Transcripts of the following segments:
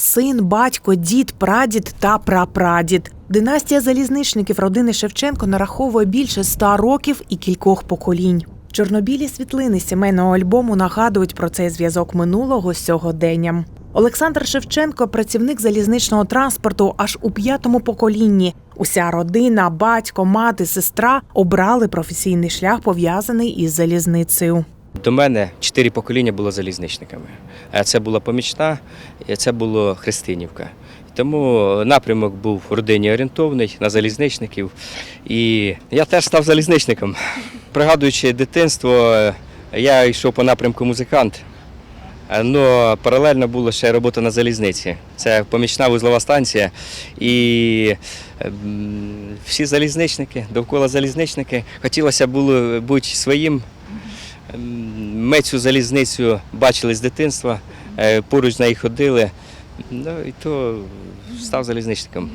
син, батько, дід, прадід та прапрадід. Династія залізничників родини Шевченко нараховує більше ста років і кількох поколінь. Чорнобілі світлини сімейного альбому нагадують про цей зв'язок минулого з сьогоденням. Олександр Шевченко працівник залізничного транспорту аж у п'ятому поколінні. Уся родина, батько, мати, сестра обрали професійний шлях пов'язаний із залізницею. До мене чотири покоління було залізничниками. Е, Це була помічна, і це було Христинівка. Тому напрямок був в родині орієнтовний на залізничників. І я теж став залізничником. Пригадуючи дитинство, е, я йшов по напрямку музикант. але паралельно була ще робота на залізниці. Це помічна вузлова станція. І всі залізничники, довкола залізничники, хотілося було бути своїм Ми цю залізницю бачили з дитинства, е, поруч з нею ходили. Ну і то став залізничником.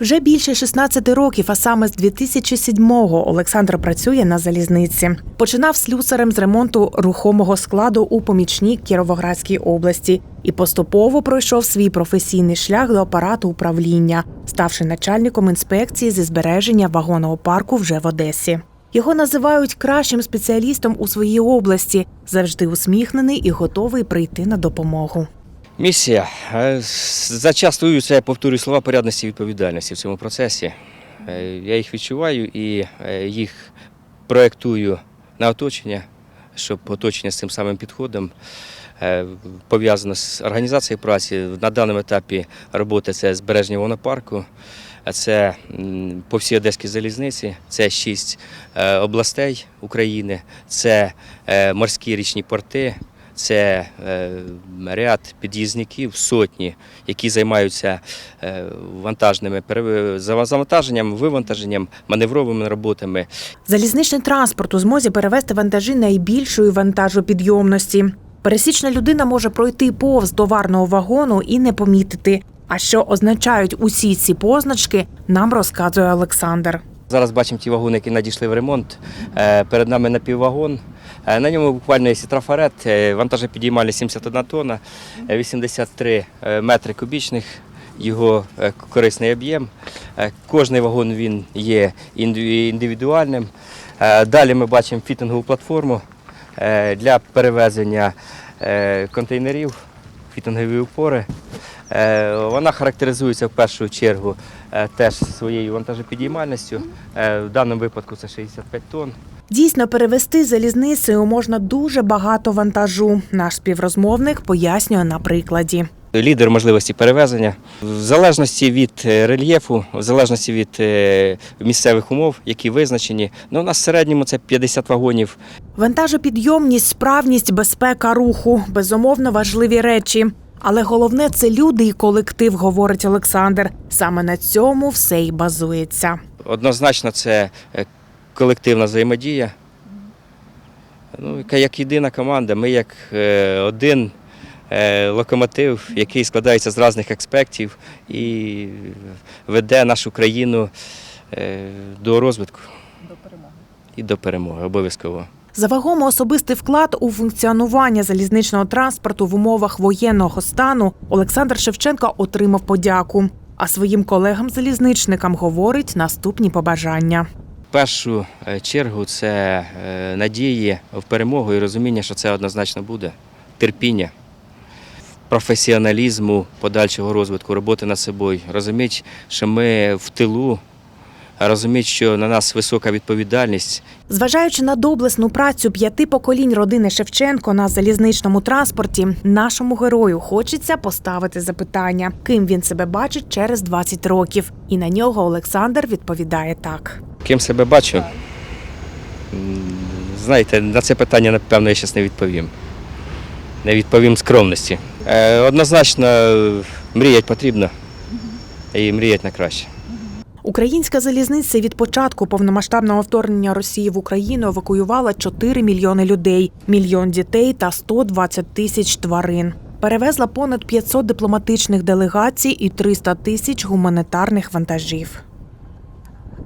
Вже більше 16 років, а саме з 2007-го Олександр працює на залізниці. Починав слюсарем з ремонту рухомого складу у помічній Кіровоградській області і поступово пройшов свій професійний шлях до апарату управління, ставши начальником інспекції зі збереження вагонного парку вже в Одесі. Його називають кращим спеціалістом у своїй області, завжди усміхнений і готовий прийти на допомогу. Місія. Е, Зачастую це повторюю слова порядності і відповідальності в цьому процесі. Е, Я їх відчуваю і е, їх проєктую на оточення, щоб оточення з цим самим підходом е, пов'язано з організацією праці. На даному етапі роботи це збереження вонопарку. Це по всій Одеській залізниці, це шість е, областей України, це е, морські річні порти, це е, ряд під'їзників, сотні, які займаються е, вантажними завантаженням, вивантаженням, маневровими роботами. Залізничний транспорт у змозі перевезти вантажі найбільшої вантажопідйомності. Пересічна людина може пройти повз товарного вагону і не помітити. А що означають усі ці позначки, нам розказує Олександр. Зараз бачимо ті вагони, які надійшли в ремонт. Е, Перед нами напіввагон. Е, На ньому буквально є трафарет, е, вантажопідіймальність 71 тонна, е, 83 е, метри кубічних. Його е, корисний об'єм. Кожний вагон він є індивідуальним. Далі ми бачимо фітингову платформу для перевезення контейнерів, фітингові упори. Е, Вона характеризується в першу чергу е, теж своєю вантажопідіймальністю. Е, В даному випадку це 65 тонн. Дійсно, перевести залізницею можна дуже багато вантажу. Наш співрозмовник пояснює на прикладі. Лідер можливості перевезення в залежності від рельєфу, в залежності від місцевих умов, які визначені. Ну, у нас в середньому це 50 вагонів Вантажопідйомність, справність, безпека руху безумовно важливі речі. Але головне це люди і колектив, говорить Олександр. Саме на цьому все й базується. Однозначно, це е, колективна взаємодія. Ну, яка як єдина команда, ми як е, один е, локомотив, який складається з різних аспектів і веде нашу країну до розвитку. До перемоги. І до перемоги, обов'язково. За вагомий особистий вклад у функціонування залізничного транспорту в умовах воєнного стану Олександр Шевченко отримав подяку. А своїм колегам-залізничникам говорить наступні побажання. В першу е, чергу це е, надії в перемогу і розуміння, що це однозначно буде. Терпіння, професіоналізму, подальшого розвитку, роботи над собою. Розуміти, що ми в тилу, розуміти, що на нас висока відповідальність. Зважаючи на доблесну працю п'яти поколінь родини Шевченко на залізничному транспорті, нашому герою хочеться поставити запитання, ким він себе бачить через 20 років. І на нього Олександр відповідає так. Ким себе бачу? Знаєте, на це питання, напевно, я зараз не відповім. Не відповім скромності. Е, Однозначно, мріяти потрібно і мріяти на краще. Українська залізниця від початку повномасштабного вторгнення Росії в Україну евакуювала 4 мільйони людей, мільйон дітей та 120 тисяч тварин. Перевезла понад 500 дипломатичних делегацій і 300 тисяч гуманітарних вантажів.